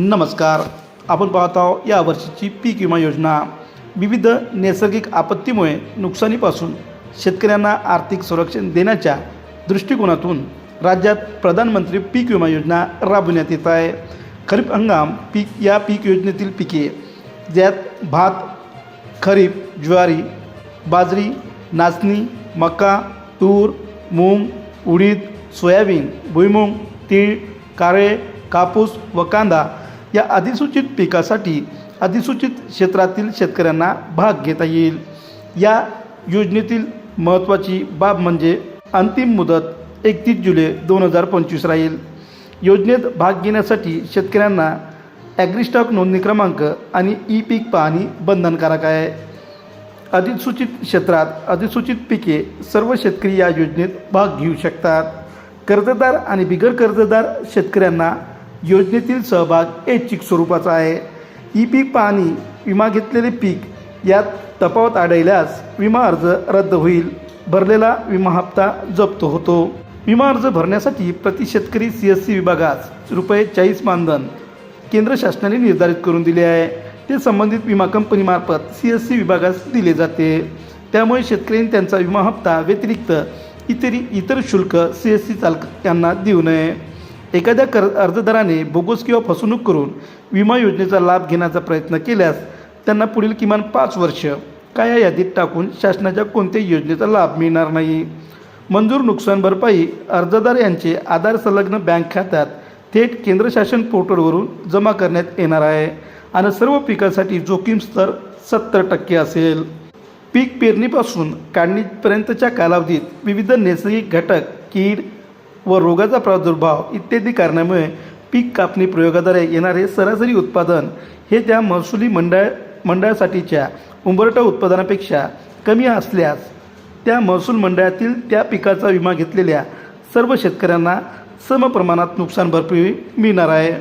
नमस्कार. आपण पाहत आहोत या वर्षीची पीक विमा योजना. विविध नैसर्गिक आपत्तीमुळे नुकसानीपासून शेतकऱ्यांना आर्थिक संरक्षण देण्याच्या दृष्टिकोनातून राज्यात प्रधानमंत्री पीक विमा योजना राबविण्यात येत आहे. खरीप हंगाम पीक या पीक योजनेतील पिके ज्यात भात खरीप ज्वारी बाजरी नाचणी मका तूर मूग उडीद सोयाबीन भुईमूग तीळ काळे कापूस व कांदा या अधिसूचित पिकासाठी अधिसूचित क्षेत्रातील शेतकऱ्यांना भाग घेता येईल. या योजनेतील महत्त्वाची बाब म्हणजे अंतिम मुदत एकतीस जुलै दोन हजार पंचवीस राहील. योजनेत भाग घेण्यासाठी शेतकऱ्यांना ॲग्रीस्टॉक नोंदणी क्रमांक आणि ई पीक पाहणी बंधनकारक आहे. अधिसूचित क्षेत्रात अधिसूचित पिके सर्व शेतकरी या योजनेत भाग घेऊ शकतात. कर्जदार आणि बिगर कर्जदार शेतकऱ्यांना योजनेतील सहभाग ऐच्छिक स्वरूपाचा आहे. ई पीक पाहणी विमा घेतलेले पीक यात तफावत आढळल्यास विमा अर्ज रद्द होईल. भरलेला विमा हप्ता जप्त होतो. विमा अर्ज भरण्यासाठी प्रति शेतकरी सी एस सी विभागास रुपये चाळीस मानधन केंद्र शासनाने निर्धारित करून दिले आहे. ते संबंधित विमा कंपनीमार्फत सी एस सी विभागास दिले जाते. त्यामुळे शेतकऱ्यांनी त्यांचा विमा हप्ता व्यतिरिक्त इतरी इतर शुल्क सी एस सी चालक यांना देऊ नये. एखाद्या कर अर्जदाराने बोगस किंवा फसवणूक करून विमा योजनेचा लाभ घेण्याचा प्रयत्न केल्यास त्यांना पुढील किमान पाच वर्ष काया यादीत टाकून शासनाच्या कोणत्याही योजनेचा लाभ मिळणार नाही. मंजूर नुकसान भरपाई अर्जदार यांचे आधार संलग्न बँक खात्यात थेट केंद्र शासन पोर्टलवरून जमा करण्यात येणार आहे आणि सर्व पिकासाठी जोखीम स्तर सत्तर टक्के असेल. पीक पेरणीपासून काढणीपर्यंतच्या कालावधीत विविध नैसर्गिक घटक कीड व रोगाचा प्रादुर्भाव इत्यादी कारणामुळे पीक कापणी प्रयोगाद्वारे येणारे सरासरी उत्पादन हे त्या महसुली मंडळ मंडळासाठीच्या उंबरटा उत्पादनापेक्षा कमी असल्यास त्या महसूल मंडळातील त्या पिकाचा विमा घेतलेल्या सर्व शेतकऱ्यांना समप्रमाणात नुकसान भरपाई मिळणार आहे.